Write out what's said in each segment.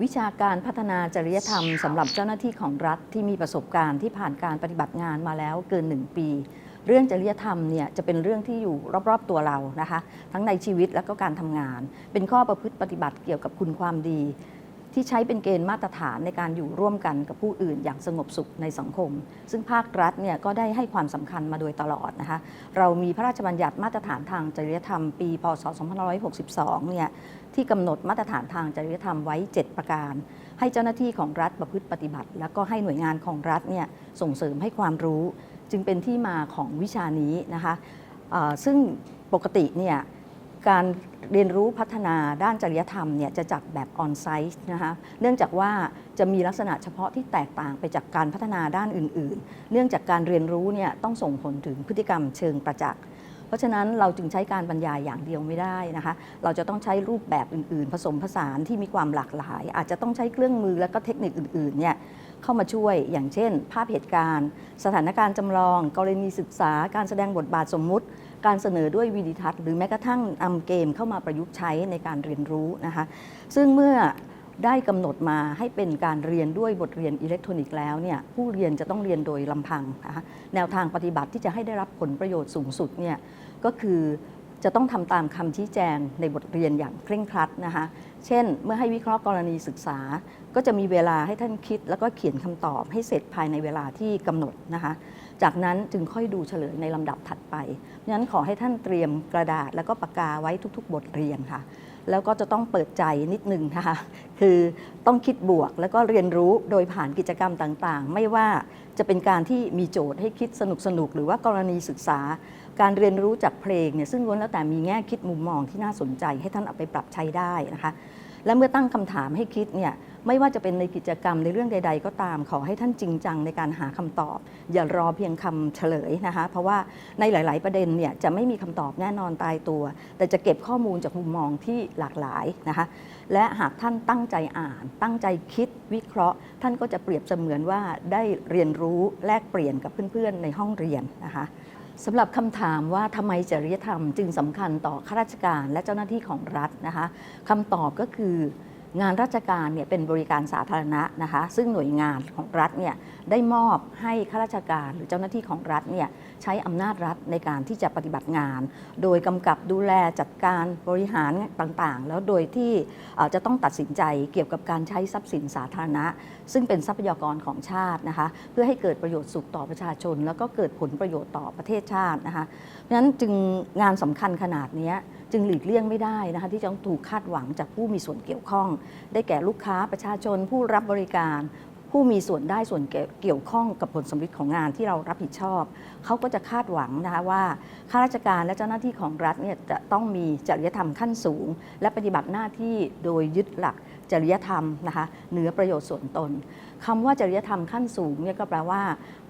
วิชาการพัฒนาจริยธรรมสำหรับเจ้าหน้าที่ของรัฐที่มีประสบการณ์ที่ผ่านการปฏิบัติงานมาแล้วเกิน 1 ปี เรื่องจริยธรรมเนี่ยจะเป็นเรื่องที่อยู่รอบๆตัวเรานะคะ ทั้งในชีวิตและก็การทำงาน เป็นข้อประพฤติปฏิบัติเกี่ยวกับคุณความดี ที่ใช้เป็นเกณฑ์มาตรฐานในการอยู่ร่วมกันกับผู้อื่นอย่างสงบสุขในสังคม ซึ่งภาครัฐเนี่ยก็ได้ให้ความสำคัญมาโดยตลอดนะคะเรามีพระราชบัญญัติมาตรฐานทางจริยธรรมปี พศ 2562 เนี่ยที่กำหนดมาตรฐานทางจริยธรรมไว้ 7 ประการ ให้เจ้าหน้าที่ของรัฐประพฤติปฏิบัติ แล้วก็ให้หน่วยงานของรัฐเนี่ยส่งเสริมให้ความรู้ จึงเป็นที่มาของวิชานี้นะคะซึ่งปกติเนี่ย การเรียนรู้พัฒนาด้านจริยธรรมเนี่ยจะจัดแบบออนไซต์นะคะเนื่องจากว่าจะมีลักษณะเฉพาะที่แตกต่างไปจากการพัฒนาด้านอื่น ๆ เนื่องจากการเรียนรู้เนี่ยต้องส่งผลถึงพฤติกรรมเชิงประจักษ์ เพราะฉะนั้นเราจึงใช้การบรรยายอย่างเดียวไม่ได้นะคะ เราจะต้องใช้รูปแบบอื่น ๆ ผสมผสานที่มีความหลากหลาย อาจจะต้องใช้เครื่องมือและก็เทคนิคอื่น ๆ เนี่ยเข้ามาช่วยอย่างเช่น ภาพเหตุการณ์ สถานการณ์จำลอง กรณีศึกษา การแสดงบทบาทสมมุติ การเสนอด้วยวิดีทัศน์หรือแม้กระทั่งนำเกมเข้ามาประยุกต์ใช้ในการเรียนรู้นะคะซึ่งเมื่อได้กำหนดมาให้เป็นการเรียนด้วยบทเรียนอิเล็กทรอนิกส์แล้วเนี่ยผู้เรียนจะต้องเรียนโดยลำพังนะคะแนวทางปฏิบัติที่จะให้ได้รับผลประโยชน์สูงสุดเนี่ยก็คือจะต้องทำตามคำชี้แจงในบทเรียนอย่างเคร่งครัดนะคะเช่น เมื่อให้วิเคราะห์กรณีศึกษา ก็จะมีเวลาให้ท่านคิด แล้วก็เขียนคำตอบให้เสร็จภายในเวลาที่กำหนดนะคะ จากนั้นจึงค่อยดูเฉลยในลำดับถัดไปเพราะฉะนั้นขอให้ท่านเตรียมกระดาษแล้วก็ปากกาไว้ทุก ๆ บทเรียนค่ะ แล้วก็จะต้องเปิดใจนิดนึงนะคะ คือต้องคิดบวกแล้วก็เรียนรู้โดยผ่านกิจกรรมต่างๆ ไม่ว่าจะเป็นการที่มีโจทย์ให้คิดสนุกๆหรือว่ากรณีศึกษา การเรียนรู้จากเพลงเนี่ยซึ่งล้วนแล้วแต่มีแง่คิดมุมมองที่น่าสนใจให้ท่านเอาไปปรับใช้ได้นะคะ และเมื่อตั้งคำถามให้คิดเนี่ยไม่ว่าจะเป็นในกิจกรรมในเรื่องใด ๆ ก็ตามขอให้ท่านจริงจังในการหาคำตอบ อย่ารอเพียงคำเฉลยนะคะ เพราะว่าในหลาย ๆ ประเด็นเนี่ยจะไม่มีคำตอบแน่นอนตายตัว แต่จะเก็บข้อมูลจากมุมมองที่หลากหลายนะคะ และหากท่านตั้งใจอ่าน ตั้งใจคิดวิเคราะห์ ท่านก็จะเปรียบเสมือนว่าได้เรียนรู้แลกเปลี่ยนกับเพื่อน ๆ ในห้องเรียนนะคะ สำหรับคำถามว่าทำไมจริยธรรมจึงสำคัญต่อข้าราชการและเจ้าหน้าที่ของรัฐนะคะคำตอบก็คืองานราชการเนี่ยเป็นบริการสาธารณะนะคะ ซึ่งหน่วยงานของรัฐเนี่ยได้มอบให้ข้าราชการหรือเจ้าหน้าที่ของรัฐเนี่ย ใช้อำนาจรัฐในการที่จะปฏิบัติงาน โดยกำกับดูแลจัดการบริหารต่างๆ แล้วโดยที่จะต้องตัดสินใจเกี่ยวกับการใช้ทรัพย์สินสาธารณะ ซึ่งเป็นทรัพยากรของชาตินะคะเพื่อให้เกิดประโยชน์สุขต่อประชาชน แล้วก็เกิดผลประโยชน์ต่อประเทศชาตินะคะเพราะฉะนั้นจึงงานสำคัญขนาดนี้จึงหลีกเลี่ยงไม่ได้นะคะที่จะต้องถูกคาดหวังจากผู้มีส่วนเกี่ยวข้อง ได้แก่ลูกค้าประชาชนผู้รับบริการ ผู้มีส่วนได้ส่วนเกี่ยวข้องกับผลสำเร็จของงานที่เรารับผิดชอบ เขาก็จะคาดหวังนะคะว่าข้าราชการและเจ้าหน้าที่ของรัฐเนี่ยจะต้องมีจริยธรรมขั้นสูง และปฏิบัติหน้าที่โดยยึดหลักจริยธรรมนะคะเหนือประโยชน์ส่วนตนคำว่าจริยธรรมขั้นสูงเนี่ยก็แปลว่า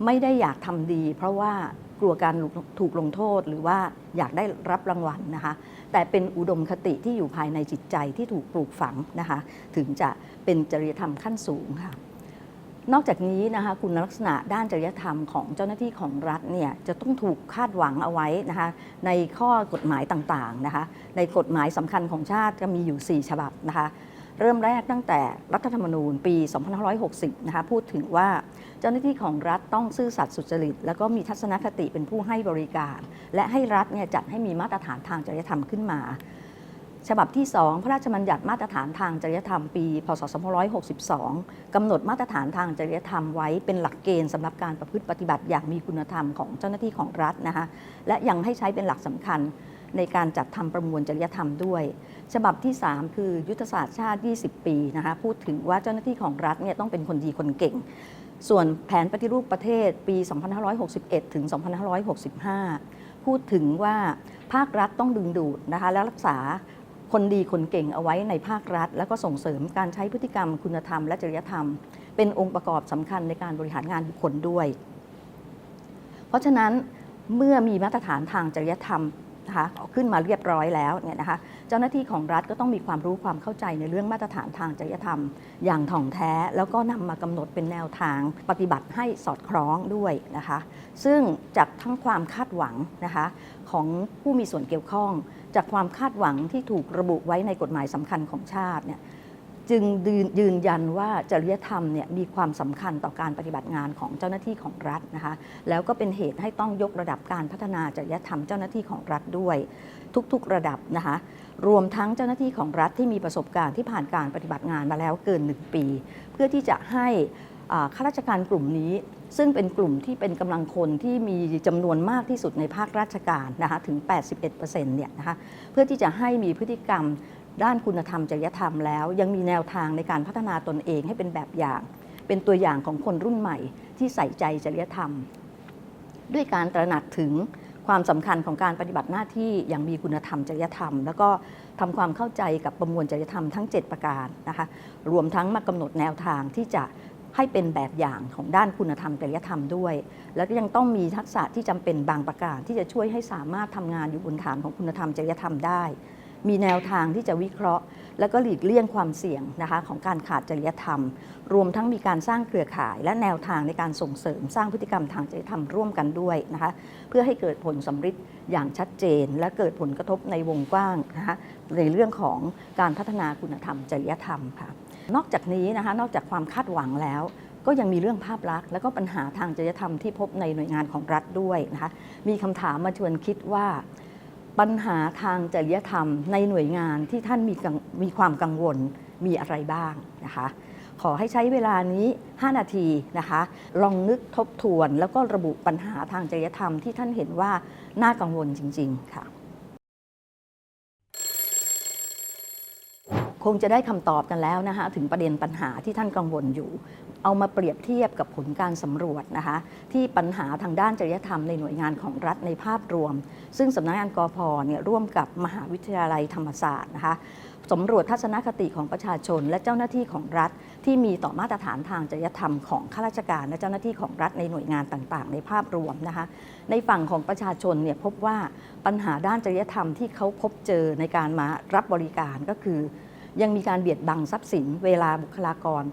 ไม่ได้อยากทำดี เพราะว่ากลัวการถูกลงโทษหรือว่าอยากได้รับรางวัลนะคะแต่เป็นอุดมคติที่อยู่ภายในจิตใจที่ถูกปลูกฝังนะคะถึงจะเป็นจริยธรรมขั้นสูงค่ะ นอกจากนี้นะคะคุณลักษณะด้านจริยธรรมของเจ้าหน้าที่ของรัฐเนี่ยจะต้องถูกคาดหวังเอาไว้นะคะในข้อกฎหมายต่างๆนะคะในกฎหมายสำคัญของชาติจะมีอยู่ 4 ฉบับนะคะเริ่มแรกตั้งแต่รัฐธรรมนูญปี 2560 นะคะพูดถึงว่าเจ้าหน้าที่ของรัฐต้องซื่อสัตย์สุจริต แล้วก็มีทัศนคติเป็นผู้ให้บริการ และให้รัฐเนี่ยจัดให้มีมาตรฐานทางจริยธรรมขึ้นมา ฉบับที่ 2 พระราชบัญญัติมาตรฐานทางจริยธรรมปี พศ 2562 กำหนดมาตรฐานทางจริยธรรมไว้เป็นหลักเกณฑ์สำหรับการประพฤติปฏิบัติอย่างมีคุณธรรมของเจ้าหน้าที่ของรัฐนะคะและยังให้ใช้เป็นหลักสำคัญในการจัดทำประมวลจริยธรรมด้วย ฉบับที่ 3 คือยุทธศาสตร์ชาติ 20 ปีนะคะพูดถึงว่าเจ้าหน้าที่ของรัฐเนี่ยต้องเป็นคนดีคนเก่ง ส่วนแผนปฏิรูปประเทศปี 2561 ถึง 2565 พูดถึงว่าภาครัฐต้องดึงดูดนะคะและรักษา คนดีคนเก่งเอาไว้ในภาครัฐ แล้วก็ส่งเสริมการใช้พฤติกรรมคุณธรรมและจริยธรรม เป็นองค์ประกอบสำคัญในการบริหารงานบุคคลด้วย เพราะฉะนั้นเมื่อมีมาตรฐานทางจริยธรรม นะคะขึ้นมาเรียบร้อยแล้วเนี่ยนะคะเจ้าหน้าที่ของรัฐก็ต้องมีความรู้ความเข้าใจในเรื่องมาตรฐานทางจริยธรรม อย่างถ่องแท้ แล้วก็นำมากำหนดเป็นแนวทาง ปฏิบัติให้สอดคล้องด้วยนะคะ ซึ่งจากทั้งความคาดหวังนะคะของผู้มีส่วนเกี่ยวข้อง จากความคาดหวังที่ถูกระบุไว้ในกฎหมายสำคัญของชาติเนี่ย จึงยืนยันว่าจริยธรรมเนี่ยมีความสำคัญต่อการปฏิบัติงานของเจ้าหน้าที่ของรัฐนะคะแล้วก็เป็นเหตุให้ต้องยกระดับการพัฒนาจริยธรรมเจ้าหน้าที่ของรัฐด้วย ทุกๆระดับนะคะรวมทั้งเจ้าหน้าที่ของรัฐที่มีประสบการณ์ที่ผ่านการปฏิบัติงานมาแล้วเกิน 1 ปี เพื่อที่จะให้ข้าราชการกลุ่มนี้ ซึ่งเป็นกลุ่มที่เป็นกำลังคนที่มีจำนวนมากที่สุดในภาคราชการนะคะถึง 81%เนี่ยนะคะเพื่อที่จะให้มีพฤติกรรม ด้านคุณธรรมจริยธรรมแล้ว ยังมีแนวทางในการพัฒนาตนเองให้เป็นแบบอย่าง เป็นตัวอย่างของคนรุ่นใหม่ ที่ใส่ใจจริยธรรม ด้วยการตระหนักถึงความสำคัญของการปฏิบัติหน้าที่อย่างมีคุณธรรมจริยธรรม แล้วก็ทำความเข้าใจกับประมวลจริยธรรมทั้ง 7 ประการนะคะรวมทั้งมากำหนดแนวทางที่จะให้เป็นแบบอย่างของด้านคุณธรรมจริยธรรมด้วย แล้วก็ยังต้องมีทักษะที่จำเป็นบางประการที่จะช่วยให้สามารถทำงานอยู่บนฐานของคุณธรรมจริยธรรมได้ มีแนวทางที่จะวิเคราะห์ แล้วก็หลีกเลี่ยงความเสี่ยงนะคะของการขาดจริยธรรม รวมทั้งมีการสร้างเครือข่าย และแนวทางในการส่งเสริมสร้างพฤติกรรมทางจริยธรรมร่วมกันด้วยนะคะเพื่อให้เกิดผลสำฤทธิ์อย่างชัดเจน และเกิดผลกระทบในวงกว้างนะคะในเรื่องของการพัฒนาคุณธรรม จริยธรรมค่ะนอกจากนี้นะคะนอกจากความคาดหวังแล้วก็ยังมีเรื่องภาพลักษณ์และก็ปัญหาทางจริยธรรมที่พบในหน่วยงานของรัฐด้วยนะคะมีคำถามมาชวนคิดว่า ปัญหาทางจริยธรรมในหน่วยงานที่ท่านมีมีความกังวลมีอะไรบ้างนะคะ ขอให้ใช้เวลานี้ 5 นาทีนะคะ ลองนึกทบทวนแล้วก็ระบุปัญหาทางจริยธรรมที่ท่านเห็นว่าน่ากังวลจริง ๆ ค่ะ คงจะได้คำตอบกันแล้วนะคะถึงประเด็นปัญหาที่ท่านกังวลอยู่ เอามาเปรียบเทียบกับผลการสำรวจนะคะที่ปัญหาทางด้านจริยธรรมในหน่วยงานของรัฐในภาพรวม ซึ่งสำนักงานกอพเนี่ยร่วมกับมหาวิทยาลัยธรรมศาสตร์นะคะสำรวจทัศนคติของประชาชน และเจ้าหน้าที่ของรัฐ ที่มีต่อมาตรฐานทางจริยธรรมของข้าราชการและเจ้าหน้าที่ของรัฐในหน่วยงานต่างๆ ในภาพรวมนะคะในฝั่งของประชาชนเนี่ยพบว่าปัญหาด้านจริยธรรมที่เขาพบเจอในการมารับบริการก็คือ ยังมีการเบียดบังทรัพย์สิน เวลาบุคลากร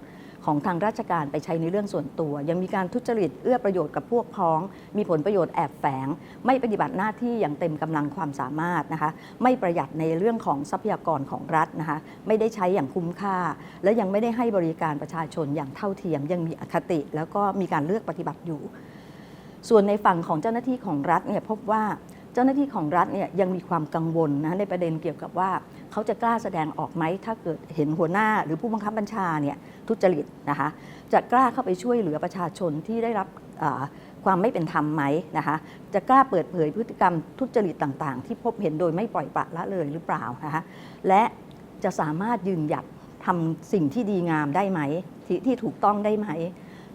ของทางราชการไปใช้ในเรื่องส่วนตัว ยังมีการทุจริตเอื้อประโยชน์กับพวกพ้อง มีผลประโยชน์แอบแฝง ไม่ปฏิบัติหน้าที่อย่างเต็มกำลังความสามารถนะคะ ไม่ประหยัดในเรื่องของทรัพยากรของรัฐนะคะ ไม่ได้ใช้อย่างคุ้มค่า และยังไม่ได้ให้บริการประชาชนอย่างเท่าเทียม ยังมีอคติ แล้วก็มีการเลือกปฏิบัติอยู่ ส่วนในฝั่งของเจ้าหน้าที่ของรัฐเนี่ยพบว่าเจ้าหน้าที่ของรัฐเนี่ยยังมีความกังวลนะในประเด็นเกี่ยวกับว่า เขาจะกล้าแสดงออกไหมถ้าเกิดเห็นหัวหน้าหรือผู้บังคับบัญชาเนี่ยทุจริตนะคะจะกล้าเข้าไปช่วยเหลือประชาชนที่ได้รับความไม่เป็นธรรมไหมนะคะจะกล้าเปิดเผยพฤติกรรมทุจริตต่างๆ ที่พบเห็นโดยไม่ปล่อยปละละเลยหรือเปล่านะคะและจะสามารถยืนหยัดทำสิ่งที่ดีงามได้ไหมทที่ถูกต้องได้ไหม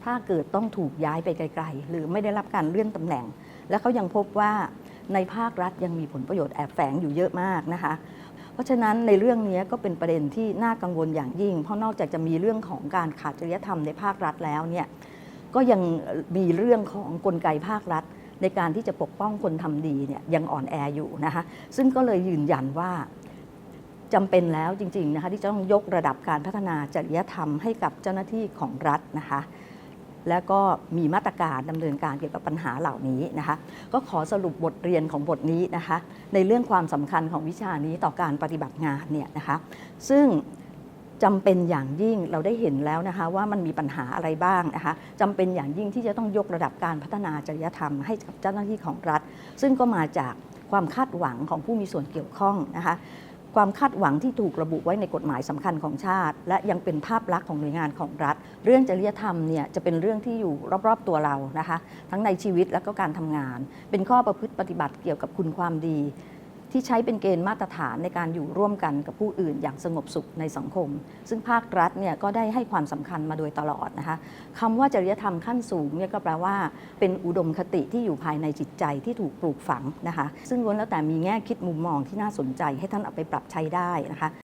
ถ้าเกิดต้องถูกย้ายไปไกล ๆ หรือไม่ได้รับการเลื่อนตำแหน่ง และเขายังพบว่าในภาครัฐยังมีผลประโยชน์แอบแฝงอยู่เยอะมากนะคะ เพราะฉะนั้นในเรื่องนี้ก็เป็นประเด็นที่น่ากังวลอย่างยิ่ง เพราะนอกจากจะมีเรื่องของการขาดจริยธรรมในภาครัฐแล้วเนี่ยก็ยังมีเรื่องของกลไกภาครัฐ ในการที่จะปกป้องคนทำดีเนี่ยยังอ่อนแออยู่นะคะซึ่งก็เลยยืนยันว่าจำเป็นแล้วจริงๆนะคะที่จะต้องยกระดับการพัฒนาจริยธรรมให้กับเจ้าหน้าที่ของรัฐนะคะ แล้วก็มีมาตรการดำเนินการเกี่ยวกับปัญหาเหล่านี้นะคะก็ขอสรุปบทเรียนของบทนี้นะคะในเรื่องความสำคัญของวิชานี้ต่อการปฏิบัติงานเนี่ยนะคะซึ่งจำเป็นอย่างยิ่งเราได้เห็นแล้วนะคะว่ามันมีปัญหาอะไรบ้างนะคะจำเป็นอย่างยิ่งที่จะต้องยกระดับการพัฒนาจริยธรรมให้กับเจ้าหน้าที่ของรัฐ ซึ่งก็มาจากความคาดหวังของผู้มีส่วนเกี่ยวข้องนะคะ ความคาดหวังที่ถูกระบุไว้ในกฎหมายสำคัญของชาติ และยังเป็นภาพลักษณ์ของหน่วยงานของรัฐ เรื่องจริยธรรมเนี่ยจะเป็นเรื่องที่อยู่รอบๆตัวเรานะคะ ทั้งในชีวิตและก็การทำงาน เป็นข้อประพฤติปฏิบัติเกี่ยวกับคุณความดี ที่ใช้เป็นเกณฑ์มาตรฐานในการอยู่ร่วมกันกับผู้อื่นอย่างสงบสุขในสังคม ซึ่งภาครัฐเนี่ยก็ได้ให้ความสำคัญมาโดยตลอดนะคะคำว่าจริยธรรมขั้นสูงเนี่ยก็แปลว่า เป็นอุดมคติที่อยู่ภายในจิตใจที่ถูกปลูกฝังนะคะ ซึ่งล้วนแล้วแต่มีแง่คิดมุมมองที่น่าสนใจให้ท่านเอาไปปรับใช้ได้นะคะ